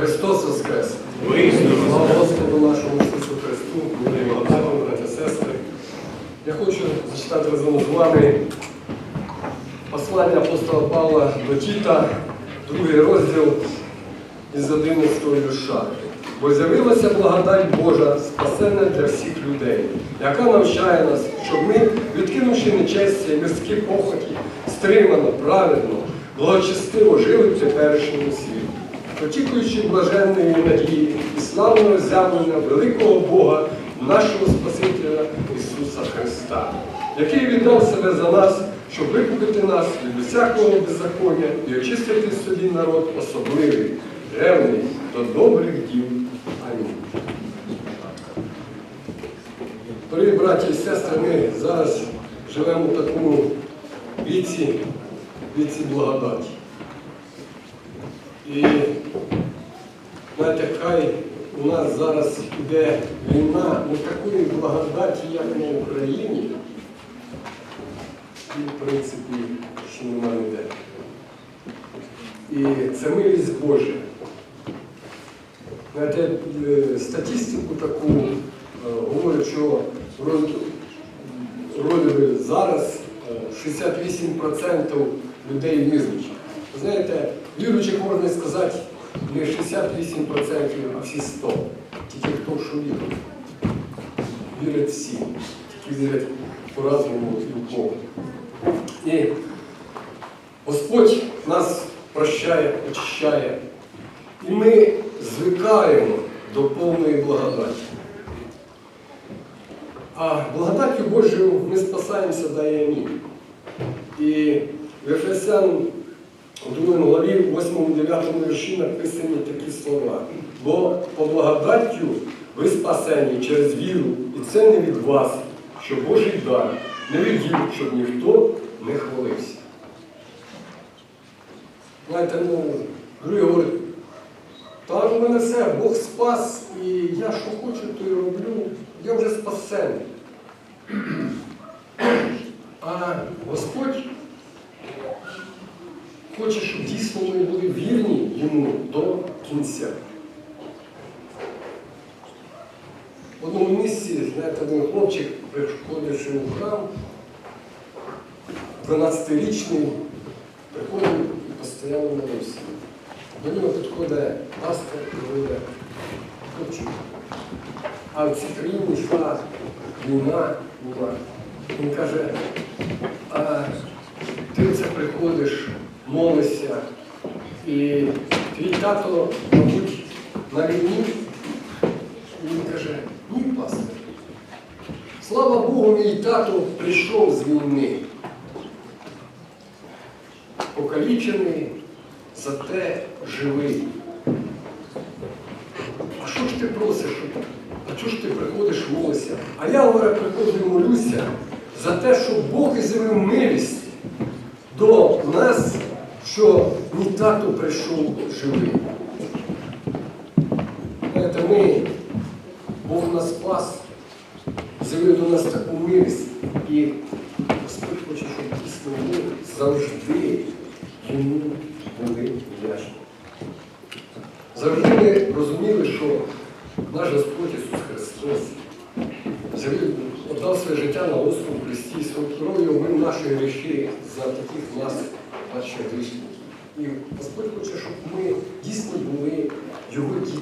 Христос Воскрес! Слава Господу нашому Ісусу Христу, милі Богдану, браття, сестри. Я хочу зачитати разом з вами послання апостола Павла до Тіта, другий розділ із 11 вірша. Бо з'явилася благодать Божа, спасенна для всіх людей, яка навчає нас, щоб ми, відкинувши нечестя і мирські похоті, стримано, праведно, благочестиво жили в теперішньому світі, очікуючи блаженної надії і славного з'явлення великого Бога, нашого Спасителя Ісуса Христа, який віддав себе за нас, щоб викупити нас від усякого беззаконня і очистити собі народ особливий, ревний до добрих діл. Амінь. Дорогі браті і сестри, ми зараз живемо в такому віці, віці благодаті. І знаєте, хай у нас зараз іде війна, ну такої благодаті, як на Україні, і в принципі ще нема ніде. І це милість Божа. Знаєте, е, статистику таку е, говорять, що вроді зараз е, 68% людей віруючих. Ви знаєте, віруючих можна сказати не 68%, а всі 100. Тільки хто що вірить. Вірять всі. Тільки вірять по-разному і в Бога. І Господь нас прощає, очищає. І ми звикаємо до повної благодаті. А благодаттю Божою ми спасаємося дає амінь. І в Ефесян у 2 главі, 8-9 вірші написані такі слова. Бо по благодаттю ви спасені через віру, і це не від вас, що Божий дар, не від діл, щоб ніхто не хвалився. Знаєте, ну, другий говорить, та у мене все, Бог спас, і я що хочу, то й роблю, я вже спасений. А Господь хоче, щоб дійсно ми були вірні йому до кінця. В одному місці, знаєте, один хлопчик, приходивши у храм, 12-річний, приходив і постійно молився. До нього підходить пастор і говорить, хлопчик, а в цій країні йшла війна була. Він каже, а ти оце приходиш, молишся, і твій тато, мабуть, на війні. І він каже, ні, пастор. Слава Богу, мій тато прийшов з війни. Покалічений, зате живий. А що ж ти просиш? А чого ж ти приходиш молишся? А я, говорю, приходжу молюся за те, щоб Бог ізявив милість до нас, що мій тато прийшов живий. Знаєте, ми, Бог нас спас, з'явив до нас таку милість. І Господь хоче, щоб дійсно ми завжди йому були вдячні. Завжди ми розуміли, що наш Господь Ісус Христос віддав своє життя на Господу Христі, своєю кров'ю ми наші гріхи за таких нас бачив грішників. І Господь хоче, щоб ми дійсно були Його діти.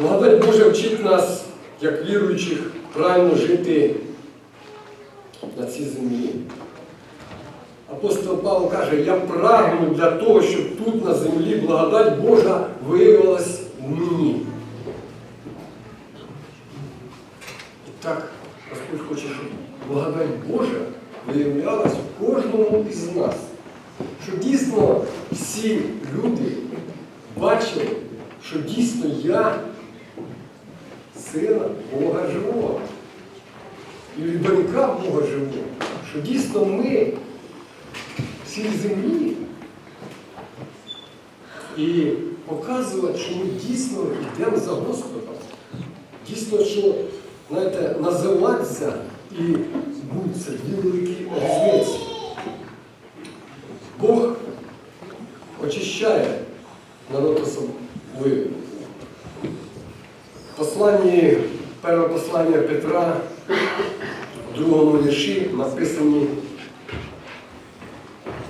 Благодать Божа вчить нас, як віруючих, правильно жити на цій землі. Апостол Павло каже, я прагну для того, щоб тут на землі благодать Божа виявилась в мені. І так, Господь хоче, щоб благодать Божа виявлялась в кожному із нас. Щоб дійсно всі люди бачили, що дійсно я сина Бога живого. І від донька Бога живого, що дійсно ми всій землі і показувати, що ми дійсно йдемо за Господом. Дійсно, що, знаєте, називатися і бути це дві великі різниці. Бог очищає народ особливий. В посланні, перше послання Петра, в другому вірші написані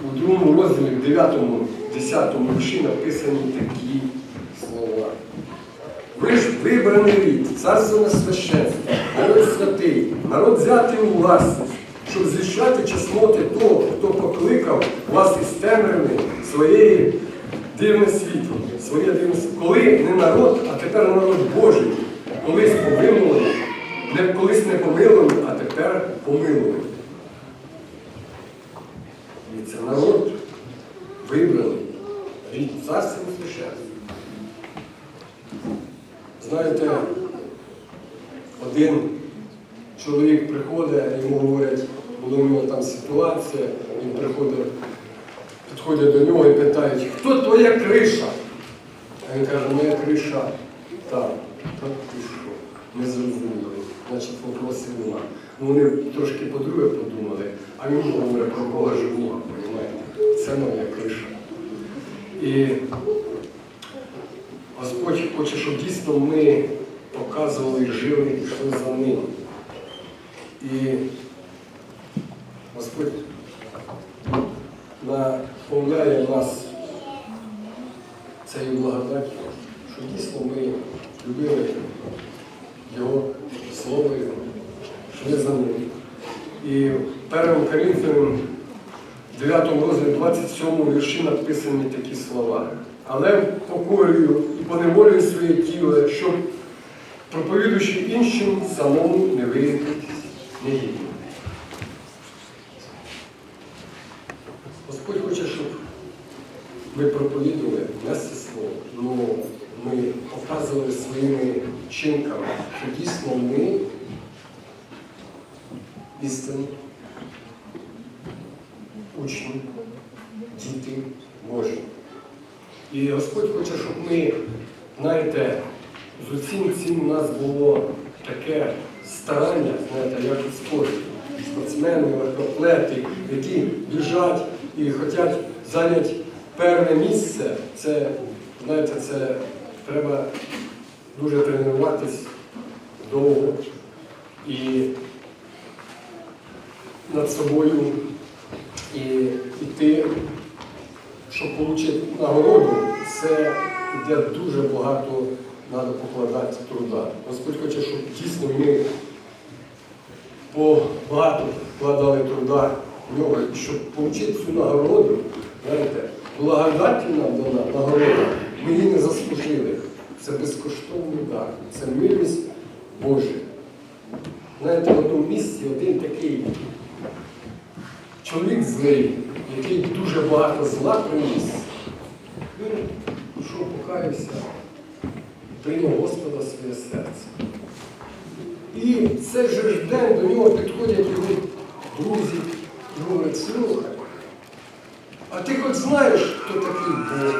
у другому розділі, в 9, 10 вірші написані такі слова. Ви ж вибраний рід, царство священство, народ святий, народ взятий у власність, щоб звіщати чесноти того, хто покликав вас із темряви своєї дивне світло, своє дивне світло. Коли не народ, а тепер народ Божий, колись помилуваний, не колись не помилуваний, а тепер помилуваний. І це народ вибраний, рід царства священства. Знаєте, один чоловік приходить, йому говорять, була у нього там ситуація, він приходить, підходять до нього і питають, хто твоя криша? А він каже, моя криша там. Так ти що? Не зрозуміли. Значить, вопросів нема. Ну вони трошки по-друге подумали, а він говорить про Бога живого, розумієте? Це моя криша. І Господь хоче, щоб дійсно ми показували жили, і йшли за ним. І Господь наповняє нас цією благодаттю, що дійсно ми любили Його Слово, йшли за ним. І в 1 Коринфянам 9 розділі 27 вірші написані такі слова. Але покорюю і поневолюю своє тіло, щоб, проповідуючи іншим, самому не виявитись негідним. Господь хоче, щоб ми проповідували нести слово, ну, ми показували своїми чинками, що дійсно ми істинні учні, діти Божі. І Господь хоче, щоб ми, знаєте, з усім цим у нас було таке старання, знаєте, як у спорті. Спортсмени, легкоатлети, які біжать і хочуть зайняти перше місце. Це, знаєте, це треба дуже тренуватись довго і над собою і йти щоб отримати нагороду, це йде дуже багато треба покладати труда. Господь хоче, щоб дійсно ми багато вкладали труда в нього, щоб отримати цю нагороду, знаєте, благодаті нам дана нагорода, ми її не заслужили. Це безкоштовний дар, це милість Божа. Знаєте, в одному місці один такий чоловік злий, який дуже багато зла приніс, він пішов, покаявся, прийняв Господа своє серце. І в цей же ж день до нього підходять його друзі і говорять, слухай, а ти хоч знаєш, хто такий Бог?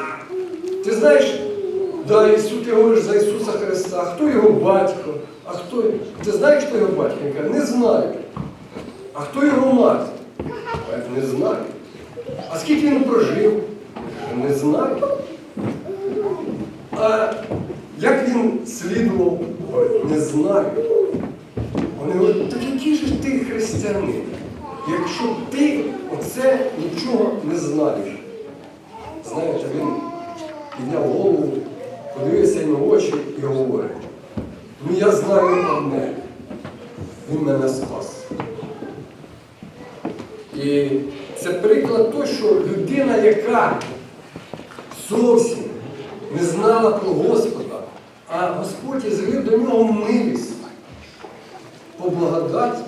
Ти знаєш, да, Ісус, ти говориш за Ісуса Христа, хто його батько? А хто? Ти знаєш, хто його батько? Він каже, не знаю. А хто його мати? Не знаю. А скільки він прожив? Не знаю. А як він слідував? Не знаю. Вони говорять, так який же ти християнин, якщо ти оце нічого не знаєш? Знаєте, він підняв голову, подивився йому в очі і говорить, ну я знаю одне, він мене спас. І це приклад той, що людина, яка зовсім не знала про Господа, а Господь з'явив до нього милість по благодаті,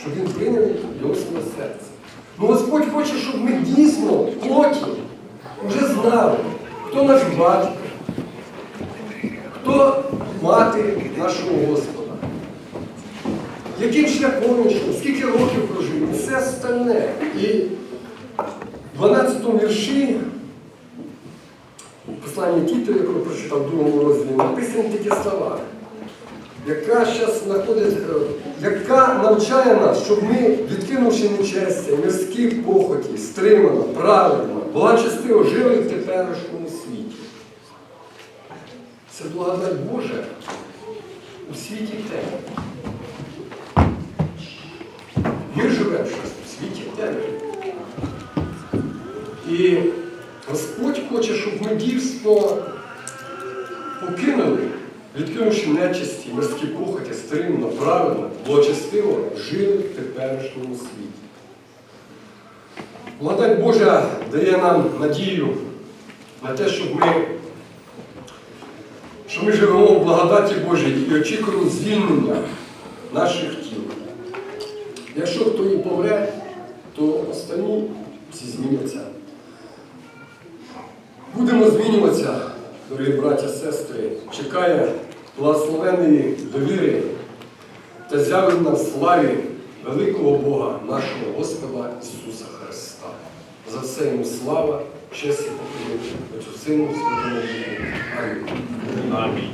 щоб він прийняв його своє серце. Ну Господь хоче, щоб ми дійсно потім вже знали, хто наш батько, хто мати нашого Господа яким шляхом йшов, скільки років прожив, і все остальне. І в 12 вірші послання Тіту, яку я прочитав в другому розділі, написані такі слова, яка зараз знаходить, е, яка навчає нас, щоб ми, відкинувши нечестя, мирські похоті, стримано, правильно, благочестиво жили в теперішньому. Це благодать Божа у світі темряви. Ми живемо щось у світі темряви. І Господь хоче, щоб ми дійсно покинули, відкинувши нечисті, мирські похоті, стримно, правильно, благочестиво жили в теперішньому світі. Благодать Божа дає нам надію на те, щоб ми, що ми живемо в благодаті Божій і очікуємо звільнення наших тіл. Якщо хто і помре, то останні всі зміняться. Будемо змінюватися, дорогі браття, сестри. Чекає благословеної довіри та з'явлення в славі великого Бога, нашого Господа Ісуса Христа. За все йому слава, честь і поклоніння Отцю Сину, Святому. Амінь. Амінь.